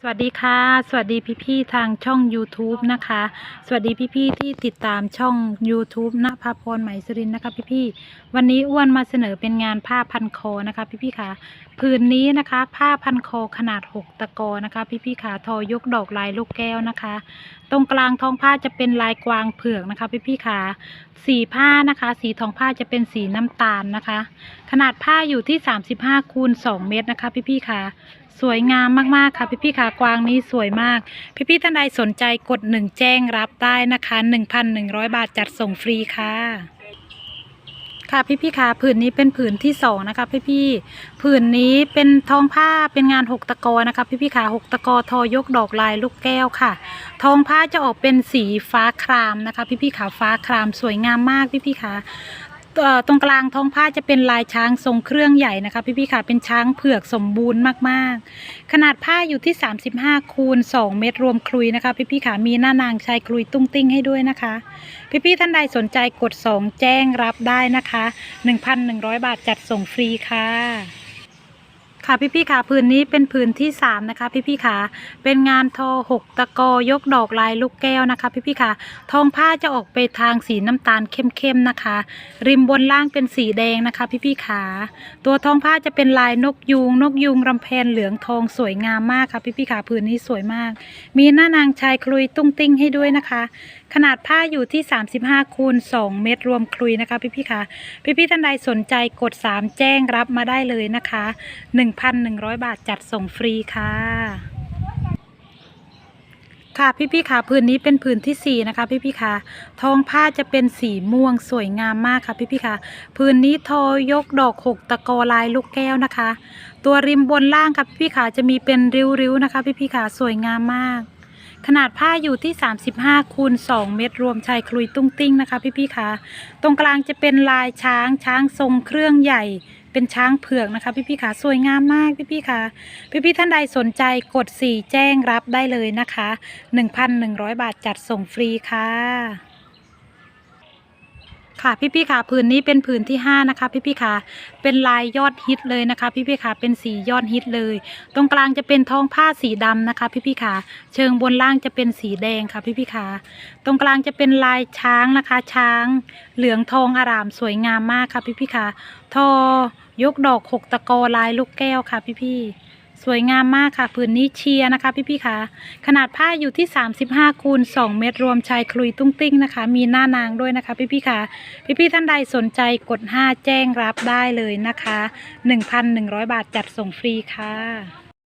สวัสดีค่ะ สวัสดีพี่ๆทางช่อง YouTube นะคะ สวัสดีพี่ๆที่ติดตามช่อง YouTube ณภาพรไหมสรินนะคะพี่ๆวันนี้อ้วนมาเสนอเป็นงานผ้าพันคอนะคะ พี่ๆค่ะผืนนี้นะคะ ผ้าพันคอขนาด 6 ตะกอนะคะ พี่ๆค่ะทอยกดอกลายลูกแก้วนะคะ ตรงกลางท้องผ้าจะเป็นลายกวางเผือกนะคะ พี่ๆค่ะ สีผ้านะคะ สีทองผ้าจะเป็นสีน้ำตาลนะคะ ขนาดผ้าอยู่ที่ 35คูณ2เมตรนะคะ พี่ๆค่ะ สวยงามมากๆค่ะ พี่ๆค่ะกวางนี้สวยมาก พี่ๆท่านใดสนใจกดหนึ่งแจ้งรับได้นะคะ 1,100 บาทจัดส่งฟรีค่ะ ค่ะพี่ๆค่ะผืนนี้เป็นผืนที่สองนะคะพี่พี่ผืนนี้เป็นทองผ้าเป็นงานหกตะกอนะคะพี่ๆค่ะหกตะกอทอยกดอกลายลูกแก้วค่ะ ทองผ้าจะออกเป็นสีฟ้าครามนะคะ พี่ๆค่ะฟ้าครามสวยงามมากพี่ๆค่ะเอ่อ ตรงกลางท้องผ้าจะเป็นลายช้างทรงเครื่องใหญ่นะคะพี่พี่ๆค่ะเป็นช้างเผือกสมบูรณ์มากๆ ขนาดผ้าอยู่ที่ 35 คูณ 2 เมตรรวมคลุยนะคะพี่พี่ๆค่ะมีหน้านางชายคลุยตุ้งติ้งให้ด้วยนะคะพี่พี่ๆท่านใดสนใจกด 2 แจ้งรับได้นะคะ 1,100 บาทจัดส่งฟรีค่ะ ค่ะพี่พี่ๆค่ะผืนนี้เป็นผืนที่สามนะคะพี่พี่ๆค่ะเป็นงานทอหกตะกอยกดอกลายลูกแก้วนะคะพี่พี่ๆค่ะทองผ้าจะออกไปทางสีน้ำตาลเข้มๆนะคะ ริมบนล่างเป็นสีแดงนะคะพี่พี่ๆค่ะตัวทองผ้าจะเป็นลายนกยูงนกยูงรำแพนเหลืองทองสวยงามมากค่ะพี่พี่ๆค่ะผืนนี้สวยมาก มีหน้านางชายคลุยตุ้งติ้งให้ด้วยนะคะขนาดผ้าอยู่ที่ 35คูณ2เมตรรวมคลุยนะคะ พี่พี่ๆคะพี่พี่ๆท่านใดสนใจกด 3 แจ้งรับมาได้เลยนะคะ 1,100 บาทจัดส่งฟรีค่ะค่ะพี่พี่ๆค่ะพื้นนี้เป็นพื้นที่สี่นะคะพี่พี่ๆค่ะทองผ้าจะเป็นสีม่วงสวยงามมากค่ะ พี่พี่ๆค่ะพื้นนี้ทอยกดอกหกตะกอลายลูกแก้วนะคะ ตัวริมบนล่างค่ะพี่พี่ๆค่ะจะมีเป็นริ้วๆนะคะ พี่พี่ๆค่ะสวยงามมาก ขนาดผ้าอยู่ที่ 35คูณ2เมตรรวมชายคลุยตุ้งติ้งนะคะพี่พี่ๆคะตรงกลางจะเป็นลายช้างช้างทรงเครื่องใหญ่เป็นช้างเผือกนะคะพี่พี่ๆคะสวยงามมากพี่พี่ๆคะพี่พี่ๆท่านใดสนใจกด 4 แจ้งรับได้เลยนะคะ 1,100 บาทจัดส่งฟรีค่ะ ค่ะพี่พี่ค่ะผืนนี้เป็นผืนที่5นะคะพี่พี่ค่ะเป็นลายยอดฮิตเลยนะคะพี่พี่ค่ะเป็นสียอดฮิตเลย ตรงกลางจะเป็นท้องผ้าสีดำนะคะพี่พี่ค่ะเชิงบนล่างจะเป็นสีแดงค่ะพี่พี่ค่ะตรงกลางจะเป็นลายช้างนะคะ ช้าง เหลืองทองอารามสวยงามมากค่ะพี่พี่ค่ะทอยกดอกหกตะกอลายลูกแก้วค่ะพี่พี่ สวยงามมากค่ะผืนนี้เชียร์นะคะพี่พี่ๆค่ะ ขนาดผ้าอยู่ที่ 35คูณ2เมตรรวมชายคลุยตุ้งติ้งนะคะ มีหน้านางด้วยนะคะพี่พี่ๆค่ะพี่พี่ๆท่านใดสนใจกด 5 แจ้งรับได้เลยนะคะ 1,100 บาทจัดส่งฟรีค่ะ